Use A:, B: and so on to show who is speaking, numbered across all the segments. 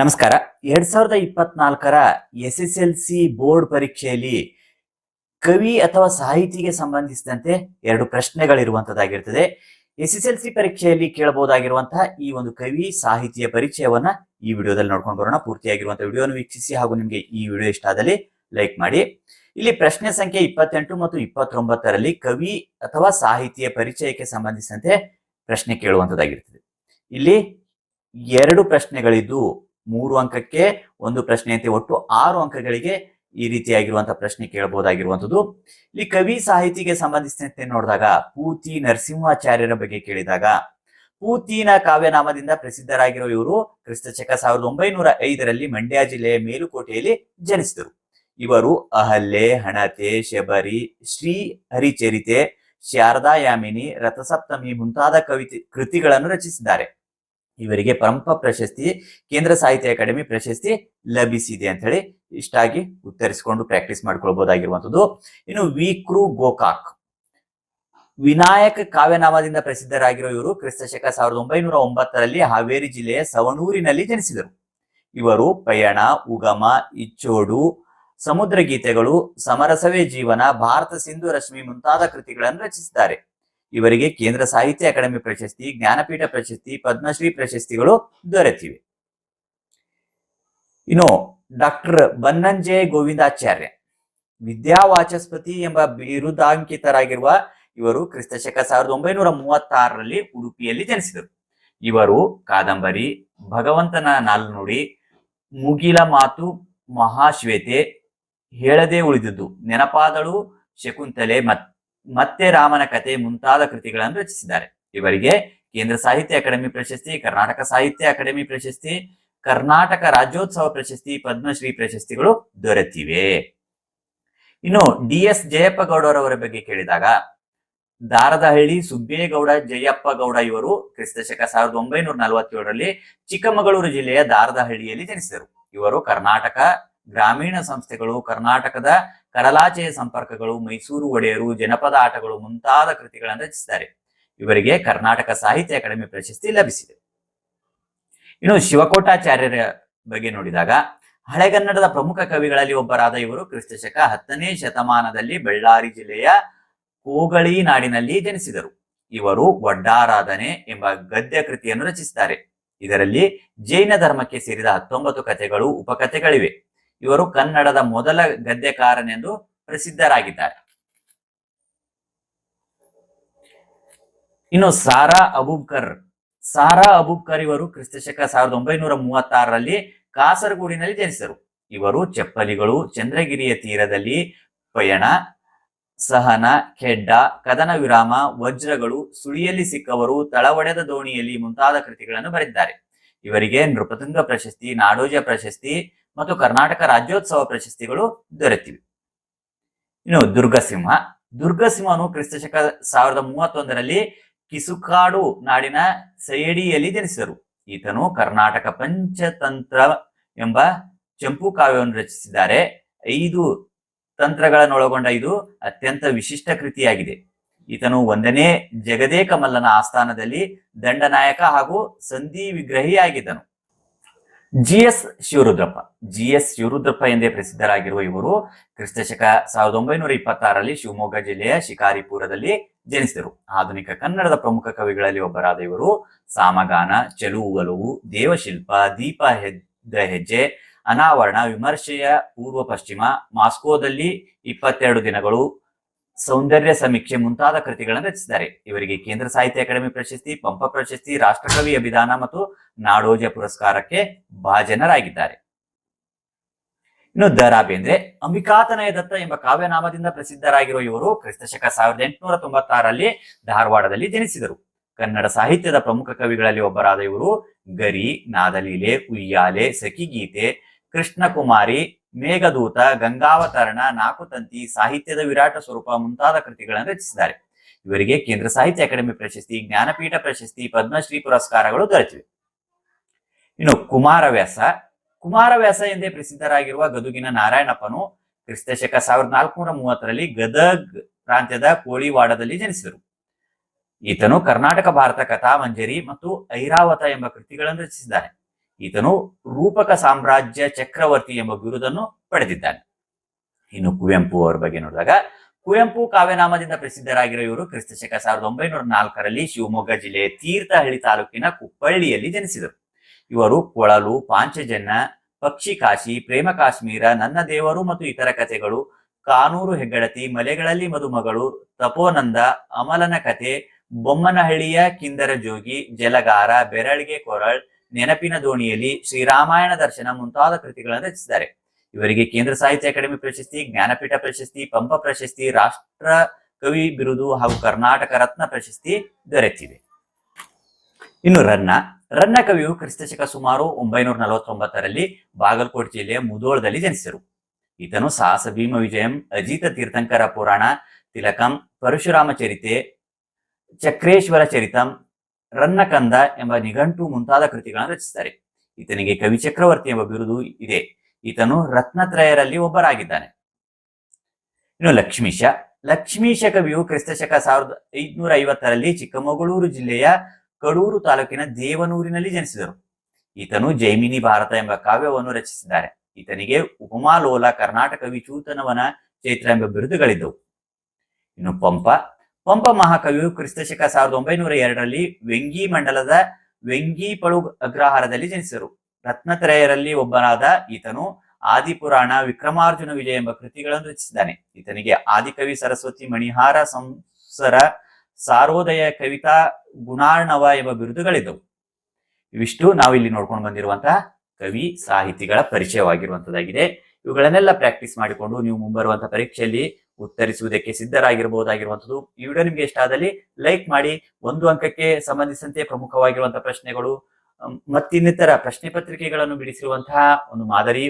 A: ನಮಸ್ಕಾರ. ಎರಡ್ ಸಾವಿರದ ಇಪ್ಪತ್ನಾಲ್ಕರ S S L C board ಪರೀಕ್ಷೆಯಲ್ಲಿ ಕವಿ ಅಥವಾ ಸಾಹಿತಿಗೆ ಸಂಬಂಧಿಸಿದಂತೆ ಎರಡು ಪ್ರಶ್ನೆಗಳಿರುವಂತದ್ದಾಗಿರ್ತದೆ. ಎಸ್ ಎಸ್ ಎಲ್ ಸಿ ಪರೀಕ್ಷೆಯಲ್ಲಿ ಕೇಳಬಹುದಾಗಿರುವಂತಹ ಈ ಒಂದು ಕವಿ, ಸಾಹಿತಿಯ ಪರಿಚಯವನ್ನ ಈ ವಿಡಿಯೋದಲ್ಲಿ ನೋಡ್ಕೊಂಡು ಬರೋಣ. ಪೂರ್ತಿಯಾಗಿರುವಂತಹ ವಿಡಿಯೋನ ವೀಕ್ಷಿಸಿ ಹಾಗೂ ನಿಮಗೆ ಈ ವಿಡಿಯೋ ಇಷ್ಟ ಆದಲ್ಲಿ ಲೈಕ್ ಮಾಡಿ. ಇಲ್ಲಿ ಪ್ರಶ್ನೆ ಸಂಖ್ಯೆ ಇಪ್ಪತ್ತೆಂಟು ಮತ್ತು ಇಪ್ಪತ್ತೊಂಬತ್ತರಲ್ಲಿ ಕವಿ ಅಥವಾ ಸಾಹಿತಿಯ ಪರಿಚಯಕ್ಕೆ ಸಂಬಂಧಿಸಿದಂತೆ ಪ್ರಶ್ನೆ ಕೇಳುವಂತದ್ದಾಗಿರ್ತದೆ. ಇಲ್ಲಿ ಎರಡು ಪ್ರಶ್ನೆಗಳಿದ್ದು ಮೂರು ಅಂಕಕ್ಕೆ ಒಂದು ಪ್ರಶ್ನೆಯಂತೆ ಒಟ್ಟು ಆರು ಅಂಕಗಳಿಗೆ ಈ ರೀತಿಯಾಗಿರುವಂತಹ ಪ್ರಶ್ನೆ ಕೇಳಬಹುದಾಗಿರುವಂಥದ್ದು. ಇಲ್ಲಿ ಕವಿ ಸಾಹಿತಿಗೆ ಸಂಬಂಧಿಸಿದಂತೆ ನೋಡಿದಾಗ ಪೂತಿ ನರಸಿಂಹಾಚಾರ್ಯರ ಬಗ್ಗೆ ಕೇಳಿದಾಗ, ಪೂತಿನ ಕಾವ್ಯನಾಮದಿಂದ ಪ್ರಸಿದ್ಧರಾಗಿರುವ ಇವರು ಕ್ರಿಸ್ತಶಕ ಸಾವಿರದ ಒಂಬೈನೂರ ಐದರಲ್ಲಿ ಮಂಡ್ಯ ಜಿಲ್ಲೆಯ ಮೇಲುಕೋಟೆಯಲ್ಲಿ ಜನಿಸಿದರು. ಇವರು ಅಹಲ್ಯೆ, ಹಣತೆ, ಶಬರಿ, ಶ್ರೀ ಹರಿಚರಿತೆ, ಶಾರದಾಯಾಮಿನಿ, ರಥಸಪ್ತಮಿ ಮುಂತಾದ ಕವಿತೆ ಕೃತಿಗಳನ್ನು ರಚಿಸಿದ್ದಾರೆ. ಇವರಿಗೆ ಪರಂಪ ಪ್ರಶಸ್ತಿ, ಕೇಂದ್ರ ಸಾಹಿತ್ಯ ಅಕಾಡೆಮಿ ಪ್ರಶಸ್ತಿ ಲಭಿಸಿದೆ ಅಂತ ಹೇಳಿ ಇಷ್ಟಾಗಿ ಉತ್ತರಿಸಿಕೊಂಡು ಪ್ರಾಕ್ಟೀಸ್ ಮಾಡ್ಕೊಳ್ಬಹುದಾಗಿರುವಂತದ್ದು ಇನ್ನು ವಿಕ್ರು ಗೋಕಾಕ್. ವಿನಾಯಕ ಕಾವ್ಯನಾಮದಿಂದ ಪ್ರಸಿದ್ಧರಾಗಿರೋ ಇವರು ಕ್ರಿಸ್ತಶಕ ಸಾವಿರದ ಒಂಬೈನೂರ ಒಂಬತ್ತರಲ್ಲಿ ಹಾವೇರಿ ಜಿಲ್ಲೆಯ ಸವಣೂರಿನಲ್ಲಿ ಜನಿಸಿದರು. ಇವರು ಪಯಣ, ಉಗಮ, ಇಚ್ಚೋಡು ಸಮುದ್ರ ಗೀತೆಗಳು ಸಮರಸವೇ ಜೀವನ, ಭಾರತ ಸಿಂಧು ರಶ್ಮಿ ಮುಂತಾದ ಕೃತಿಗಳನ್ನು ರಚಿಸಿದ್ದಾರೆ. ಇವರಿಗೆ ಕೇಂದ್ರ ಸಾಹಿತ್ಯ ಅಕಾಡೆಮಿ ಪ್ರಶಸ್ತಿ, ಜ್ಞಾನಪೀಠ ಪ್ರಶಸ್ತಿ, ಪದ್ಮಶ್ರೀ ಪ್ರಶಸ್ತಿಗಳು ದೊರೆತಿವೆ. ಇನ್ನು ಡಾಕ್ಟರ್ ಬನ್ನಂಜೆ ಗೋವಿಂದಾಚಾರ್ಯ, ವಿದ್ಯಾವಾಚಸ್ಪತಿ ಎಂಬ ಬಿರುದಾಂಕಿತರಾಗಿರುವ ಇವರು ಕ್ರಿಸ್ತಶಕ ಸಾವಿರದ ಒಂಬೈನೂರ ಮೂವತ್ತಾರರಲ್ಲಿ ಉಡುಪಿಯಲ್ಲಿ ಜನಿಸಿದರು. ಇವರು ಕಾದಂಬರಿ, ಭಗವಂತನ ನಾಲ್ನುಡಿ ಮುಗಿಲ ಮಾತು, ಮಹಾಶ್ವೇತೆ, ಹೇಳದೆ ಉಳಿದದ್ದು ನೆನಪಾದಳು, ಶಕುಂತಲೆ ಮತ್ ಮತ್ತೆ ರಾಮನ ಕಥೆ ಮುಂತಾದ ಕೃತಿಗಳನ್ನು ರಚಿಸಿದ್ದಾರೆ. ಇವರಿಗೆ ಕೇಂದ್ರ ಸಾಹಿತ್ಯ ಅಕಾಡೆಮಿ ಪ್ರಶಸ್ತಿ, ಕರ್ನಾಟಕ ಸಾಹಿತ್ಯ ಅಕಾಡೆಮಿ ಪ್ರಶಸ್ತಿ, ಕರ್ನಾಟಕ ರಾಜ್ಯೋತ್ಸವ ಪ್ರಶಸ್ತಿ, ಪದ್ಮಶ್ರೀ ಪ್ರಶಸ್ತಿಗಳು ದೊರೆತಿವೆ. ಇನ್ನು ಡಿ ಎಸ್ ಜಯಪ್ಪ ಗೌಡರವರ ಬಗ್ಗೆ ಕೇಳಿದಾಗ, ದಾರದಹಳ್ಳಿ ಸುಬ್ಬೇಗೌಡ ಜಯಪ್ಪ ಗೌಡ ಇವರು ಕ್ರಿಸ್ತಶಕ ಸಾವಿರದ ಒಂಬೈನೂರ ನಲವತ್ತೇಳರಲ್ಲಿ ಚಿಕ್ಕಮಗಳೂರು ಜಿಲ್ಲೆಯ ದಾರದಹಳ್ಳಿಯಲ್ಲಿ ಜನಿಸಿದರು. ಇವರು ಕರ್ನಾಟಕ ಗ್ರಾಮೀಣ ಸಂಸ್ಥೆಗಳು, ಕರ್ನಾಟಕದ ಕಡಲಾಚೆಯ ಸಂಪರ್ಕಗಳು, ಮೈಸೂರು ಒಡೆಯರು, ಜನಪದ ಆಟಗಳು ಮುಂತಾದ ಕೃತಿಗಳನ್ನು ರಚಿಸಿದ್ದಾರೆ. ಇವರಿಗೆ ಕರ್ನಾಟಕ ಸಾಹಿತ್ಯ ಅಕಾಡೆಮಿ ಪ್ರಶಸ್ತಿ ಲಭಿಸಿದೆ. ಇನ್ನು ಶಿವಕೋಟಾಚಾರ್ಯರ ಬಗ್ಗೆ ನೋಡಿದಾಗ, ಹಳೆಗನ್ನಡದ ಪ್ರಮುಖ ಕವಿಗಳಲ್ಲಿ ಒಬ್ಬರಾದ ಇವರು ಕ್ರಿಸ್ತಶಕ ಹತ್ತನೇ ಶತಮಾನದಲ್ಲಿ ಬಳ್ಳಾರಿ ಜಿಲ್ಲೆಯ ಕೋಗಳಿ ನಾಡಿನಲ್ಲಿ ಜನಿಸಿದರು. ಇವರು ಒಡ್ಡಾರಾಧನೆ ಎಂಬ ಗದ್ಯ ಕೃತಿಯನ್ನು ರಚಿಸಿದ್ದಾರೆ. ಇದರಲ್ಲಿ ಜೈನ ಧರ್ಮಕ್ಕೆ ಸೇರಿದ ಹತ್ತೊಂಬತ್ತು ಕಥೆಗಳು, ಉಪಕಥೆಗಳಿವೆ. ಇವರು ಕನ್ನಡದ ಮೊದಲ ಗದ್ಯಕಾರನೆಂದು ಪ್ರಸಿದ್ಧರಾಗಿದ್ದಾರೆ. ಇನ್ನು ಸಾರಾ ಅಬೂಬ್ಕರ್ ಸಾರಾ ಅಬೂಬ್ಕರ್ ಇವರು ಕ್ರಿಸ್ತಶಕ ಸಾವಿರದ ಒಂಬೈನೂರ ಮೂವತ್ತಾರರಲ್ಲಿ ಕಾಸರಗೋಡಿನಲ್ಲಿ ಜನಿಸಿದರು. ಇವರು ಚಪ್ಪಲಿಗಳು, ಚಂದ್ರಗಿರಿಯ ತೀರದಲ್ಲಿ ಪಯಣ, ಸಹನ ಖೆಡ್ಡ ಕದನ ವಿರಾಮ, ವಜ್ರಗಳು, ಸುಳಿಯಲ್ಲಿ ಸಿಕ್ಕವರು, ತಳವಡೆದ ದೋಣಿಯಲ್ಲಿ ಮುಂತಾದ ಕೃತಿಗಳನ್ನು ಬರೆದಿದ್ದಾರೆ. ಇವರಿಗೆ ನೃಪತುಂಗ ಪ್ರಶಸ್ತಿ, ನಾಡೋಜ ಪ್ರಶಸ್ತಿ ಮತ್ತು ಕರ್ನಾಟಕ ರಾಜ್ಯೋತ್ಸವ ಪ್ರಶಸ್ತಿಗಳು ದೊರೆತಿವೆ. ಇನ್ನು ದುರ್ಗಸಿಂಹ. ದುರ್ಗಸಿಂಹನು ಕ್ರಿಸ್ತಶಕ ಸಾವಿರದ ಮೂವತ್ತೊಂದರಲ್ಲಿ ಕಿಸುಕಾಡು ನಾಡಿನ ಸೈಡಿಯಲ್ಲಿ ಜನಿಸಿದರು. ಈತನು ಕರ್ನಾಟಕ ಪಂಚತಂತ್ರ ಎಂಬ ಚಂಪು ಕಾವ್ಯವನ್ನು ರಚಿಸಿದ್ದಾರೆ. ಐದು ತಂತ್ರಗಳನ್ನೊಳಗೊಂಡ ಇದು ಅತ್ಯಂತ ವಿಶಿಷ್ಟ ಕೃತಿಯಾಗಿದೆ. ಈತನು ಒಂದನೇ ಜಗದೇಕ ಮಲ್ಲನ ಆಸ್ಥಾನದಲ್ಲಿ ದಂಡನಾಯಕ ಹಾಗೂ ಸಂಧಿ ವಿಗ್ರಹಿಯಾಗಿದ್ದನು. G S Shivarudrappa. G S Shivarudrappa ಎಂದೇ ಪ್ರಸಿದ್ಧರಾಗಿರುವ ಇವರು ಕ್ರಿಸ್ತಶಕ ಸಾವಿರದ ಒಂಬೈನೂರ ಇಪ್ಪತ್ತಾರರಲ್ಲಿ ಶಿವಮೊಗ್ಗ ಜಿಲ್ಲೆಯ ಶಿಕಾರಿಪುರದಲ್ಲಿ ಜನಿಸಿದರು. ಆಧುನಿಕ ಕನ್ನಡದ ಪ್ರಮುಖ ಕವಿಗಳಲ್ಲಿ ಒಬ್ಬರಾದ ಇವರು ಸಾಮಗಾನ ಚೆಲುವುಗಲುವು ದೇವಶಿಲ್ಪ, ದೀಪ ಹೆದ್ದ ಹೆಜ್ಜೆ, ಅನಾವರಣ, ವಿಮರ್ಶೆಯ ಪೂರ್ವ ಪಶ್ಚಿಮ, ಮಾಸ್ಕೋದಲ್ಲಿ ಇಪ್ಪತ್ತೆರಡು ದಿನಗಳು ಸೌಂದರ್ಯ ಸಮೀಕ್ಷೆ ಮುಂತಾದ ಕೃತಿಗಳನ್ನು ರಚಿಸಿದ್ದಾರೆ. ಇವರಿಗೆ ಕೇಂದ್ರ ಸಾಹಿತ್ಯ ಅಕಾಡೆಮಿ ಪ್ರಶಸ್ತಿ, ಪಂಪ ಪ್ರಶಸ್ತಿ, ರಾಷ್ಟ್ರಕವಿ ಅಭಿದಾನ ಮತ್ತು ನಾಡೋಜ ಪುರಸ್ಕಾರಕ್ಕೆ ಭಾಜನರಾಗಿದ್ದಾರೆ. ಇನ್ನು ದ ಬೇಂದ್ರೆ ಅಂಬಿಕಾತನಯ ದತ್ತ ಎಂಬ ಕಾವ್ಯನಾಮದಿಂದ ಪ್ರಸಿದ್ಧರಾಗಿರುವ ಇವರು ಕ್ರಿಸ್ತಶಕ ಸಾವಿರದ ಎಂಟುನೂರ ತೊಂಬತ್ತಾರರಲ್ಲಿ ಧಾರವಾಡದಲ್ಲಿ ಜನಿಸಿದರು. ಕನ್ನಡ ಸಾಹಿತ್ಯದ ಪ್ರಮುಖ ಕವಿಗಳಲ್ಲಿ ಒಬ್ಬರಾದ ಇವರು ಗರಿ, ನಾದಲೀಲೆ, ಉಯ್ಯಾಲೆ ಸಖಿಗೀತೆ ಕೃಷ್ಣಕುಮಾರಿ ಮೇಘದೂತ, ಗಂಗಾವತರಣ ನಾಕುತಂತಿ ಸಾಹಿತ್ಯದ ವಿರಾಟ ಸ್ವರೂಪ ಮುಂತಾದ ಕೃತಿಗಳನ್ನು ರಚಿಸಿದ್ದಾರೆ. ಇವರಿಗೆ ಕೇಂದ್ರ ಸಾಹಿತ್ಯ ಅಕಾಡೆಮಿ ಪ್ರಶಸ್ತಿ, ಜ್ಞಾನಪೀಠ ಪ್ರಶಸ್ತಿ, ಪದ್ಮಶ್ರೀ ಪುರಸ್ಕಾರಗಳು ದೊರೆತಿವೆ. ಇನ್ನು ಕುಮಾರವ್ಯಾಸ ಕುಮಾರವ್ಯಾಸ ಎಂದೇ ಪ್ರಸಿದ್ಧರಾಗಿರುವ ಗದುಗಿನ ನಾರಾಯಣಪ್ಪನು ಕ್ರಿಸ್ತಶಕ ಸಾವಿರದ ನಾಲ್ಕುನೂರ ಮೂವತ್ತರಲ್ಲಿ ಗದಗ್ ಪ್ರಾಂತ್ಯದ ಕೋಳಿವಾಡದಲ್ಲಿ ಜನಿಸಿದರು. ಈತನು ಕರ್ನಾಟಕ ಭಾರತ ಕಥಾ ಮಂಜರಿ ಮತ್ತು ಐರಾವತ ಎಂಬ ಕೃತಿಗಳನ್ನು ರಚಿಸಿದ್ದಾನೆ ಈತನು ರೂಪಕ ಸಾಮ್ರಾಜ್ಯ ಚಕ್ರವರ್ತಿ ಎಂಬ ಬಿರುದನ್ನು ಪಡೆದಿದ್ದಾನೆ. ಇನ್ನು ಕುವೆಂಪು ಅವರ ಬಗ್ಗೆ ನೋಡಿದಾಗ, ಕುವೆಂಪು ಕಾವ್ಯನಾಮದಿಂದ ಪ್ರಸಿದ್ಧರಾಗಿರುವ ಇವರು ಕ್ರಿಸ್ತಶಕ ಸಾವಿರದ ಒಂಬೈನೂರ ನಾಲ್ಕರಲ್ಲಿ ಶಿವಮೊಗ್ಗ ಜಿಲ್ಲೆಯ ತೀರ್ಥಹಳ್ಳಿ ತಾಲೂಕಿನ ಕುಪ್ಪಳ್ಳಿಯಲ್ಲಿ ಜನಿಸಿದರು. ಇವರು ಕೊಳಲು, ಪಾಂಚಜನ್ಯ, ಪಕ್ಷಿ ಕಾಶಿ, ಪ್ರೇಮ ಕಾಶ್ಮೀರ, ನನ್ನ ದೇವರು ಮತ್ತು ಇತರ ಕಥೆಗಳು, ಕಾನೂರು ಹೆಗ್ಗಡತಿ, ಮಲೆಗಳಲ್ಲಿ ಮದುಮಗಳು, ತಪೋನಂದ, ಅಮಲನ ಕಥೆ, ಬೊಮ್ಮನಹಳ್ಳಿಯ ಕಿಂದರ ಜೋಗಿ ಜಲಗಾರ, ಬೆರಳಿಗೆ ಕೊರಳ್ ನೆನಪಿನ ದೋಣಿಯಲ್ಲಿ ಶ್ರೀರಾಮಾಯಣ ದರ್ಶನ ಮುಂತಾದ ಕೃತಿಗಳನ್ನು ರಚಿಸಿದ್ದಾರೆ. ಇವರಿಗೆ ಕೇಂದ್ರ ಸಾಹಿತ್ಯ ಅಕಾಡೆಮಿ ಪ್ರಶಸ್ತಿ, ಜ್ಞಾನಪೀಠ ಪ್ರಶಸ್ತಿ, ಪಂಪ ಪ್ರಶಸ್ತಿ, ರಾಷ್ಟ್ರ ಕವಿ ಬಿರುದು ಹಾಗೂ ಕರ್ನಾಟಕ ರತ್ನ ಪ್ರಶಸ್ತಿ ದೊರೆತಿದೆ ಇನ್ನು ರನ್ನ. ರನ್ನ ಕವಿಯು ಕ್ರಿಸ್ತಶಕ ಸುಮಾರು ಒಂಬೈನೂರ ನಲವತ್ತೊಂಬತ್ತರಲ್ಲಿ ಬಾಗಲಕೋಟೆ ಜಿಲ್ಲೆಯ ಮುದೋಳದಲ್ಲಿ ಜನಿಸಿದರು. ಈತನು ಸಾಹಸ ಭೀಮ ವಿಜಯಂ, ಅಜಿತ ತೀರ್ಥಂಕರ ಪುರಾಣ, ತಿಲಕಂ, ಪರಶುರಾಮ ಚರಿತೆ, ಚಕ್ರೇಶ್ವರ ಚರಿತಂ ರನ್ನಕಂದ ಎಂಬ ನಿಘಂಟು ಮುಂತಾದ ಕೃತಿಗಳನ್ನು ರಚಿಸಿದ್ದಾರೆ ಈತನಿಗೆ ಕವಿ ಚಕ್ರವರ್ತಿ ಎಂಬ ಬಿರುದು ಇದೆ. ಈತನು ರತ್ನತ್ರಯರಲ್ಲಿ ಒಬ್ಬರಾಗಿದ್ದಾನೆ. ಇನ್ನು ಲಕ್ಷ್ಮೀಶ. ಲಕ್ಷ್ಮೀಶ ಕವಿಯು ಕ್ರಿಸ್ತಶಕ ಸಾವಿರದ ಐದುನೂರ ಐವತ್ತರಲ್ಲಿ ಚಿಕ್ಕಮಗಳೂರು ಜಿಲ್ಲೆಯ ಕಡೂರು ತಾಲೂಕಿನ ದೇವನೂರಿನಲ್ಲಿ ಜನಿಸಿದರು. ಈತನು ಜೈಮಿನಿ ಭಾರತ ಎಂಬ ಕಾವ್ಯವನ್ನು ರಚಿಸಿದ್ದಾರೆ. ಈತನಿಗೆ ಉಪಮಾಲೋಲ ಕರ್ನಾಟಕ ವಿಚೂತನವನ ಚೈತ್ರ ಎಂಬ ಬಿರುದುಗಳಿದ್ದವು. ಇನ್ನು ಪಂಪ. ಪಂಪ ಮಹಾಕವಿಯು ಕ್ರಿಸ್ತಶಕ ಸಾವಿರದ ಒಂಬೈನೂರ ಎರಡರಲ್ಲಿ ವೆಂಗಿ ಮಂಡಲದ ವೆಂಗಿ ಪಳು ಅಗ್ರಹಾರದಲ್ಲಿ ಜನಿಸಿದರು. ರತ್ನತ್ರಯರಲ್ಲಿ ಒಬ್ಬನಾದ ಈತನು ಆದಿಪುರಾಣ ವಿಕ್ರಮಾರ್ಜುನ ವಿಜಯ ಎಂಬ ಕೃತಿಗಳನ್ನು ರಚಿಸಿದ್ದಾನೆ. ಈತನಿಗೆ ಆದಿಕವಿ ಸರಸ್ವತಿ ಮಣಿಹಾರ ಸಂಸರ ಸಾರೋದಯ ಕವಿತಾ ಗುಣಾರ್ಣವ ಎಂಬ ಬಿರುದುಗಳಿದ್ದವು. ಇವಿಷ್ಟು ನಾವು ಇಲ್ಲಿ ನೋಡ್ಕೊಂಡು ಬಂದಿರುವಂತಹ ಕವಿ ಸಾಹಿತಿಗಳ ಪರಿಚಯವಾಗಿರುವಂತದ್ದಾಗಿದೆ. ಇವುಗಳನ್ನೆಲ್ಲ ಪ್ರಾಕ್ಟೀಸ್ ಮಾಡಿಕೊಂಡು ನೀವು ಮುಂಬರುವಂತಹ ಪರೀಕ್ಷೆಯಲ್ಲಿ ಉತ್ತರಿಸುವುದಕ್ಕೆ ಸಿದ್ಧರಾಗಿರಬಹುದಾಗಿರುವಂಥದ್ದು. ಈ ವಿಡಿಯೋ ನಿಮಗೆ ಇಷ್ಟ ಆದಲ್ಲಿ ಲೈಕ್ ಮಾಡಿ, ಒಂದು ಅಂಕಕ್ಕೆ ಸಂಬಂಧಿಸಿದಂತೆ ಪ್ರಮುಖವಾಗಿರುವಂತಹ ಪ್ರಶ್ನೆಗಳು ಮತ್ತಿನ್ನಿತರ ಪ್ರಶ್ನೆ ಪತ್ರಿಕೆಗಳನ್ನು ಬಿಡಿಸಿರುವಂತಹ ಒಂದು ಮಾದರಿ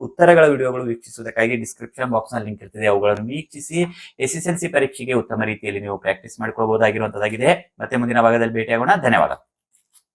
A: ಉತ್ತರಗಳ ವಿಡಿಯೋಗಳು ವೀಕ್ಷಿಸುವುದಕ್ಕಾಗಿ ಡಿಸ್ಕ್ರಿಪ್ಷನ್ ಬಾಕ್ಸ್ನಲ್ಲಿ ಲಿಂಕ್ ಇರ್ತದೆ. ಅವುಗಳನ್ನು ವೀಕ್ಷಿಸಿ ಎಸ್ ಎಸ್ ಎಲ್ ಸಿ ಪರೀಕ್ಷೆಗೆ ಉತ್ತಮ ರೀತಿಯಲ್ಲಿ ನೀವು ಪ್ರಾಕ್ಟೀಸ್ ಮಾಡಿಕೊಳ್ಳಬಹುದಾಗಿರುವಂತದ್ದಾಗಿದೆ ಮತ್ತೆ ಮುಂದಿನ ಭಾಗದಲ್ಲಿ ಭೇಟಿಯಾಗೋಣ. ಧನ್ಯವಾದ.